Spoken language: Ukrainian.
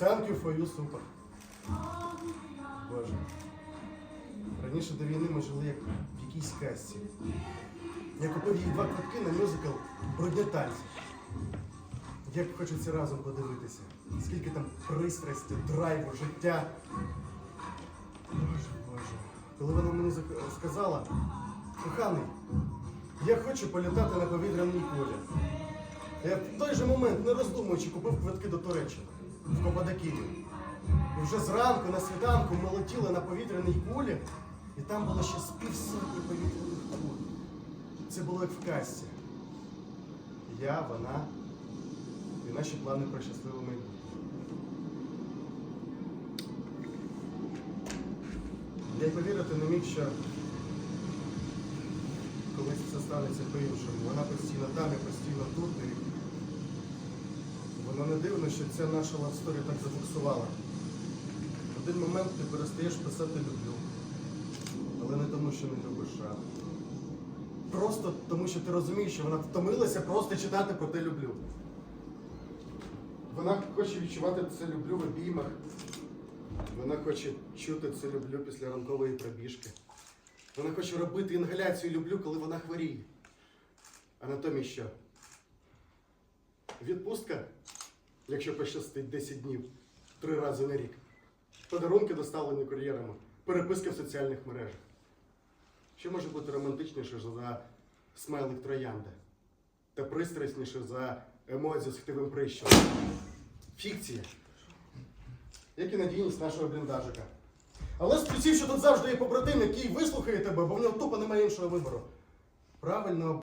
Thank you for you, супер. Боже. Раніше до війни ми жили як в якійсь касті. Я купив їй два квитки на мюзикл Брудні танці. Як хочеться разом подивитися. Скільки там пристрасті, драйву, життя. Боже, Боже. Коли вона мені сказала, коханий, я хочу політати на повітряній кулі. Я в той же момент, не роздумуючи, купив квитки до Туреччини в Копадаківі. І вже зранку на світанку ми летіли на повітряній кулі, і там було ще з півсотні повітряних куль. Це було як в касті. Я, вона і наші плани про щасливе майбутнє. Я й повірити не міг, що колись це станеться по-іншому. Вона постійно там, я постійно тут. І дивно, що ця наша лавсторія так забуксувала. В один момент ти перестаєш писати люблю. Але не тому, що не любиш, а просто тому, що ти розумієш, що вона втомилася просто читати про те люблю. Вона хоче відчувати це люблю в обіймах. Вона хоче чути це люблю після ранкової пробіжки. Вона хоче робити інгаляцію люблю, коли вона хворіє. А натомість що? Відпустка, якщо пощастить 10 днів, три рази на рік. Подарунки доставлені кур'єрами, переписки в соціальних мережах. Що може бути романтичніше за смайлик троянди? Та пристрасніше за емодзі з хтивим прищуром? Фікція. Як і надійність нашого бліндажика. Але спеців, що тут завжди є побратим, який вислухає тебе, бо в нього тупо немає іншого вибору. Правильно